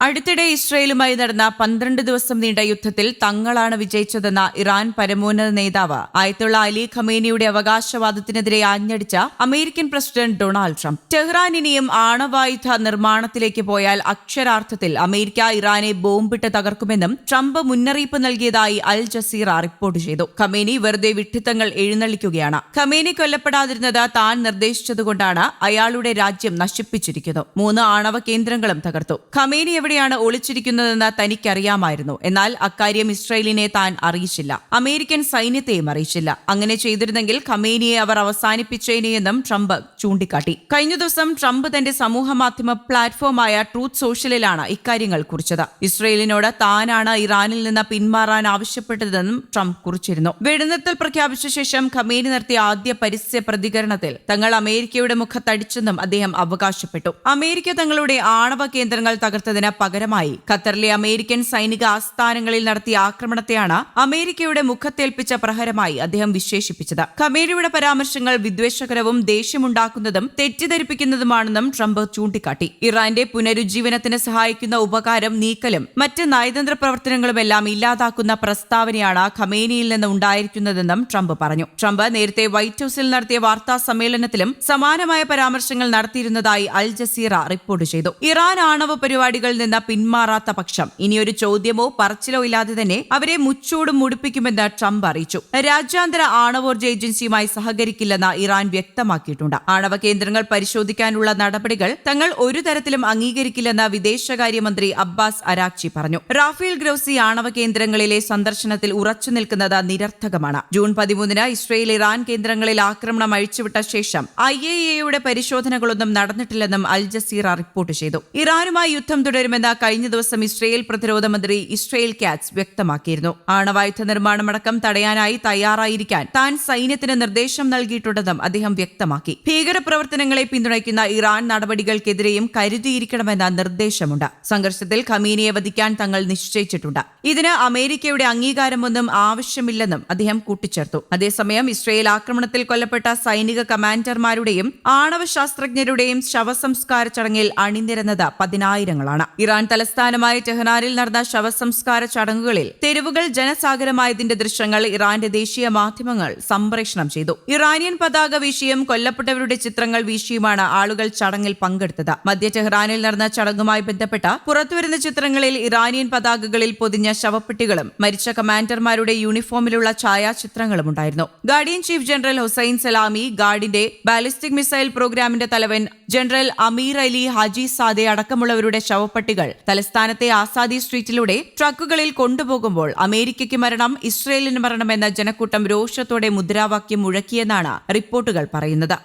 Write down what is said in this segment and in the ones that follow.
അടുത്തിടെ ഇസ്രയേലുമായി നടന്ന പന്ത്രണ്ട് ദിവസം നീണ്ട യുദ്ധത്തിൽ തങ്ങളാണ് വിജയിച്ചതെന്ന ഇറാൻ പരമോന്നത നേതാവ് ആയത്തുള്ള അലി ഖമേനിയുടെ അവകാശവാദത്തിനെതിരെ ആഞ്ഞടിച്ച American president Donald Trump. Tehran ഇനിയും ആണവായുധ നിർമ്മാണത്തിലേക്ക് പോയാൽ അക്ഷരാർത്ഥത്തിൽ അമേരിക്ക ഇറാനെ ബോംബിട്ട് തകർക്കുമെന്നും ട്രംപ് മുന്നറിയിപ്പ് നൽകിയതായി അൽ ജസീറ റിപ്പോർട്ട് ചെയ്തു. ഖമേനി വെറുതെ വിഡ്ഢിത്തങ്ങൾ എഴുന്നള്ളിക്കുകയാണ്. ഖമേനി കൊല്ലപ്പെടാതിരുന്നത് താൻ നിർദ്ദേശിച്ചതുകൊണ്ടാണ് അയാളുടെ രാജ്യം നശിപ്പിച്ചിരിക്കുന്നത്. മൂന്ന് ആണവ കേന്ദ്രങ്ങളും തകർത്തു. ഖമേനി എവിടെയാണ് ഒളിച്ചിരിക്കുന്നതെന്ന് തനിക്കറിയാമായിരുന്നു. എന്നാൽ അക്കാര്യം ഇസ്രയേലിനെ താൻ അറിയിച്ചില്ല. അമേരിക്കൻ സൈന്യത്തെയും അറിയിച്ചില്ല. അങ്ങനെ ചെയ്തിരുന്നെങ്കിൽ ഖമേനിയെ അവർ അവസാനിപ്പിച്ചേനെയെന്നും ട്രംപ് ചൂണ്ടിക്കാട്ടി. കഴിഞ്ഞ ദിവസം ട്രംപ് തന്റെ സമൂഹ മാധ്യമ പ്ലാറ്റ്ഫോമായ ട്രൂത്ത് സോഷ്യലിലാണ് ഇക്കാര്യങ്ങൾ കുറിച്ചത്. ഇസ്രയേലിനോട് താനാണ് ഇറാനിൽ നിന്ന് പിന്മാറാൻ ആവശ്യപ്പെട്ടതെന്നും ട്രംപ് കുറിച്ചിരുന്നു. വെടിനിർത്തൽ പ്രഖ്യാപിച്ച ശേഷം ഖമേനി നടത്തിയ ആദ്യ പരസ്യ പ്രതികരണത്തിൽ തങ്ങൾ അമേരിക്കയുടെ മുഖത്തടിച്ചെന്നും അദ്ദേഹം അവകാശപ്പെട്ടു. അമേരിക്ക തങ്ങളുടെ ആണവ കേന്ദ്രങ്ങൾ തകർത്തതിന് പകരമായി ഖത്തറിലെ അമേരിക്കൻ സൈനിക ആസ്ഥാനങ്ങളിൽ നടത്തിയ ആക്രമണത്തെയാണ് അമേരിക്കയുടെ മുഖത്തേൽപ്പിച്ച പ്രഹരമായി അദ്ദേഹം വിശേഷിപ്പിച്ചത്. ഖമേരിയുടെ പരാമർശങ്ങൾ വിദ്വേഷകരവും ദേഷ്യമുണ്ടാക്കുന്നതും തെറ്റിദ്ധരിപ്പിക്കുന്നതുമാണെന്നും ട്രംപ് ചൂണ്ടിക്കാട്ടി. ഇറാന്റെ പുനരുജ്ജീവനത്തിന് സഹായിക്കുന്ന ഉപകാരം നീക്കലും മറ്റ് നയതന്ത്ര പ്രവർത്തനങ്ങളുമെല്ലാം ഇല്ലാതാക്കുന്ന പ്രസ്താവനയാണ് ഖമേനിയിൽ നിന്ന് ഉണ്ടായിരിക്കുന്നതെന്നും ട്രംപ് പറഞ്ഞു. ട്രംപ് നേരത്തെ വൈറ്റ് ഹൌസിൽ നടത്തിയ വാർത്താ സമ്മേളനത്തിലും സമാനമായ പരാമർശങ്ങൾ നടത്തിയിരുന്നതായി അൽ ജസീറ റിപ്പോർട്ട് ചെയ്തു. ഇറാൻ ആണവ പരിപാടികളിൽ നിന്ന് പിന്മാറാത്ത പക്ഷം. ഇനിയൊരു ചോദ്യമോ പറച്ചിലോ ഇല്ലാതെ തന്നെ അവരെ മുച്ചൂടും മുടിപ്പിക്കുമെന്ന് ട്രംപ് അറിയിച്ചു. രാജ്യാന്തര ആണവോർജ ഏജൻസിയുമായി സഹകരിക്കില്ലെന്ന് ഇറാൻ വ്യക്തമാക്കിയിട്ടുണ്ട്. ആണവ കേന്ദ്രങ്ങൾ പരിശോധിക്കാനുള്ള നടപടികൾ തങ്ങൾ ഒരു തരത്തിലും അംഗീകരിക്കില്ലെന്ന് വിദേശകാര്യമന്ത്രി അബ്ബാസ് അരാക്ചി പറഞ്ഞു. റാഫേൽ ഗ്രൌസി ആണവ കേന്ദ്രങ്ങളിലെ സന്ദർശനത്തിൽ ഉറച്ചു നിൽക്കുന്നത് നിരർത്ഥകമാണ്. ജൂൺ പതിമൂന്നിന് ഇസ്രയേൽ ഇറാൻ കേന്ദ്രങ്ങളിൽ ആക്രമണം അഴിച്ചുവിട്ട ശേഷം ഐ എ എയുടെ പരിശോധനകളൊന്നും നടന്നിട്ടില്ലെന്നും അൽ ജസീറ റിപ്പോർട്ട് ചെയ്തു. ഇറാനുമായി യുദ്ധം തുടരുമെന്ന് കഴിഞ്ഞ ദിവസം ഇസ്രയേൽ പ്രതിരോധ മന്ത്രി ഇസ്രയേൽ കാറ്റ്സ് വ്യക്തമാക്കിയിരുന്നു. ആണവായുധ നിർമ്മാണമടക്കം തടയാനായി തയ്യാറായിരിക്കാൻ താൻ സൈന്യത്തിന് നിർദ്ദേശം നൽകിയിട്ടുണ്ടെന്നും അദ്ദേഹം വ്യക്തമാക്കി. ഭീകരപ്രവർത്തനങ്ങളെ പിന്തുണയ്ക്കുന്ന ഇറാൻ നടപടികൾക്കെതിരെയും കരുതിയിരിക്കണമെന്ന നിർദ്ദേശമുണ്ട്. സംഘർഷത്തിൽ ഖമീനിയെ വധിക്കാൻ തങ്ങൾ നിശ്ചയിച്ചിട്ടുണ്ട്. ഇതിന് അമേരിക്കയുടെ അംഗീകാരമൊന്നും ആവശ്യമില്ലെന്നും അദ്ദേഹം കൂട്ടിച്ചേർത്തു. അതേസമയം ഇസ്രയേൽ ആക്രമണത്തിൽ കൊല്ലപ്പെട്ട സൈനിക കമാൻഡർമാരുടെയും ആണവ ശാസ്ത്രജ്ഞരുടെയും ശവസംസ്കാര ചടങ്ങിൽ അണിനിരന്നത് പതിനായിരങ്ങളാണ്. ഇറാൻ തലസ്ഥാനമായ ടെഹ്റാനിൽ നടന്ന ശവസംസ്കാര ചടങ്ങുകളിൽ തെരുവുകൾ ജനസാഗരമായതിന്റെ ദൃശ്യങ്ങൾ ഇറാന്റെ ദേശീയ മാധ്യമങ്ങൾ സംപ്രേഷണം ചെയ്തു. ഇറാനിയൻ പതാക വീശിയും കൊല്ലപ്പെട്ടവരുടെ ചിത്രങ്ങൾ വീശിയുമാണ് ആളുകൾ ചടങ്ങിൽ പങ്കെടുത്തത്. മധ്യ ടെഹ്റാനിൽ നടന്ന ചടങ്ങുമായി ബന്ധപ്പെട്ട പുറത്തുവരുന്ന ചിത്രങ്ങളിൽ ഇറാനിയൻ പതാകകളിൽ പൊതിഞ്ഞ ശവപ്പെട്ടികളും മരിച്ച കമാൻഡർമാരുടെ യൂണിഫോമിലുള്ള ഛായാചിത്രങ്ങളും ഉണ്ടായിരുന്നു. Guardian chief general Hossein Salami ഗാർഡിന്റെ ballistic missile പ്രോഗ്രാമിന്റെ തലവൻ general Amir Ali Hajizadeh അടക്കമുള്ളവരുടെ ശവപ്പെട്ടികൾ തലസ്ഥാനത്തെ ആസാദി സ്ട്രീറ്റിലൂടെ ട്രക്കുകളിൽ കൊണ്ടുപോകുമ്പോൾ അമേരിക്കയ്ക്ക് മരണം ഇസ്രയേലിന് മരണമെന്ന ജനക്കൂട്ടം രോഷത്തോടെ മുദ്രാവാക്യം മുഴക്കിയെന്നാണ് റിപ്പോർട്ടുകൾ പറയുന്നത്.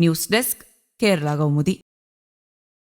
News desk Kerala Kaumudi.